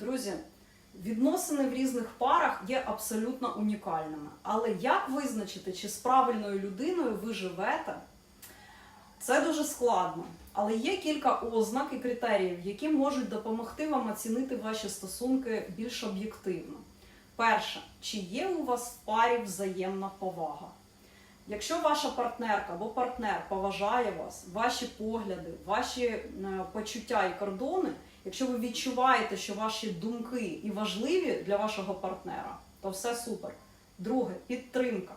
Друзі, відносини в різних парах є абсолютно унікальними. Але як визначити, чи з правильною людиною ви живете, це дуже складно. Але є кілька ознак і критеріїв, які можуть допомогти вам оцінити ваші стосунки більш об'єктивно. Перше, чи є у вас в парі взаємна повага? Якщо ваша партнерка або партнер поважає вас, ваші погляди, ваші е, почуття і кордони, якщо ви відчуваєте, що ваші думки і важливі для вашого партнера, то все супер. Друге підтримка.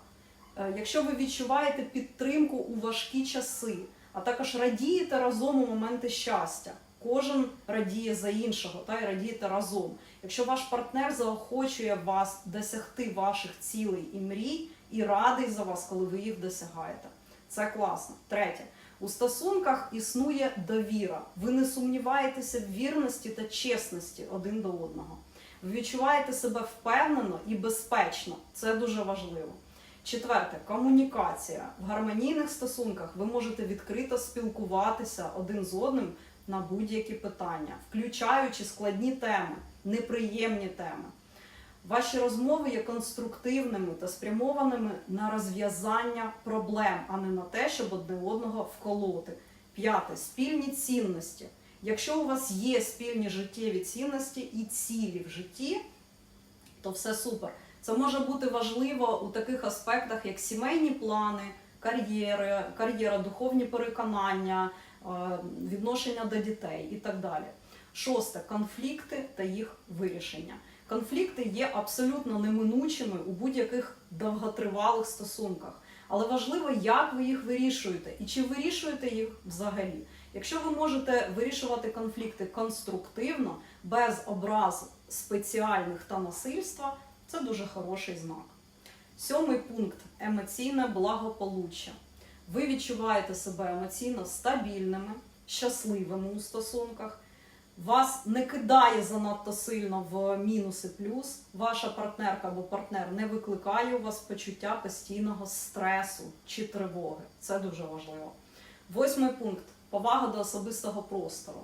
Е, Якщо ви відчуваєте підтримку у важкі часи, а також радієте разом у моменти щастя, кожен радіє за іншого та й радієте разом. Якщо ваш партнер заохочує вас досягти ваших цілей і мрій, і радий за вас, коли ви їх досягаєте. Це класно. Третє. У стосунках існує довіра. Ви не сумніваєтеся в вірності та чесності один до одного. Ви відчуваєте себе впевнено і безпечно. Це дуже важливо. Четверте комунікація. В гармонійних стосунках ви можете відкрито спілкуватися один з одним на будь-які питання, включаючи складні теми, неприємні теми. Ваші розмови є конструктивними та спрямованими на розв'язання проблем, а не на те, щоб одне одного вколоти. П'яте спільні цінності. Якщо у вас є спільні життєві цінності і цілі в житті, то все супер. Це може бути важливо у таких аспектах, як сімейні плани, кар'єри, кар'єра, духовні переконання, е, відношення до дітей і так далі. Шосте конфлікти та їх вирішення. Конфлікти є абсолютно неминучими у будь-яких довготривалих стосунках. Але важливо, як ви їх вирішуєте і чи вирішуєте їх взагалі. Якщо ви можете вирішувати конфлікти конструктивно, без образ спеціальних та насильства, це дуже хороший знак. Сьомий пункт емоційне благополуччя. Ви відчуваєте себе емоційно стабільними, щасливими у стосунках. Вас не кидає занадто сильно в мінуси плюс. Ваша партнерка або партнер не викликає у вас почуття постійного стресу чи тривоги. Це дуже важливо. Восьмий пункт повага до особистого простору.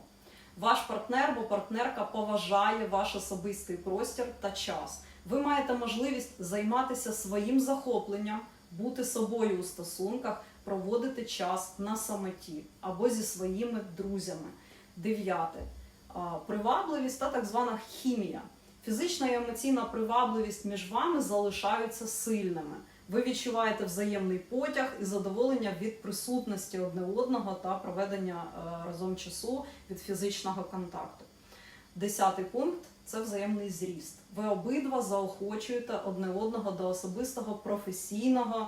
Ваш партнер або партнерка поважає ваш особистий простір та час. Ви маєте можливість займатися своїм захопленням, бути собою у стосунках, проводити час на самоті або зі своїми друзями. Дев'яте привабливість та так звана хімія. Фізична і емоційна привабливість між вами залишаються сильними. Ви відчуваєте взаємний потяг і задоволення від присутності одне одного та проведення е, разом часу від фізичного контакту. Десятий пункт це взаємний зріст. Ви обидва заохочуєте одне одного до особистого професійного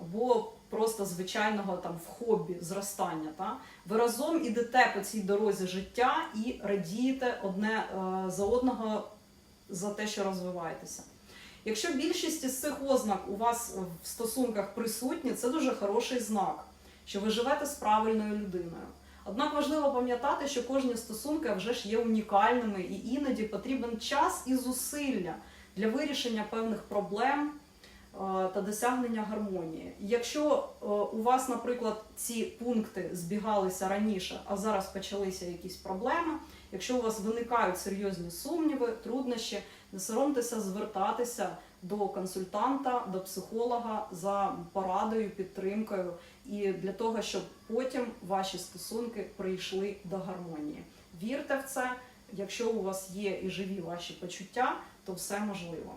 або просто звичайного там в хобі зростання. Та? Ви разом ідете по цій дорозі життя і радієте одне е, за одного за те, що розвиваєтеся. Якщо більшість із цих ознак у вас в стосунках присутні, це дуже хороший знак, що ви живете з правильною людиною. Однак важливо пам'ятати, що кожні стосунки вже ж є унікальними і іноді потрібен час і зусилля для вирішення певних проблем та досягнення гармонії. Якщо е, у вас, наприклад, ці пункти збігалися раніше, а зараз почалися якісь проблеми, якщо у вас виникають серйозні сумніви, труднощі, не соромтеся звертатися до консультанта, до психолога за порадою, підтримкою і для того, щоб потім ваші стосунки прийшли до гармонії. Вірте в це. Якщо у вас є і живі ваші почуття, то все можливо.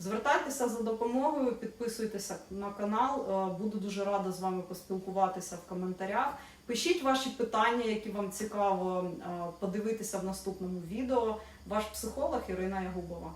Звертайтеся за допомогою, підписуйтеся на канал. Е, Буду дуже рада з вами поспілкуватися в коментарях. Пишіть ваші питання, які вам цікаво е, подивитися в наступному відео. Ваш психолог Ірина Ягубова.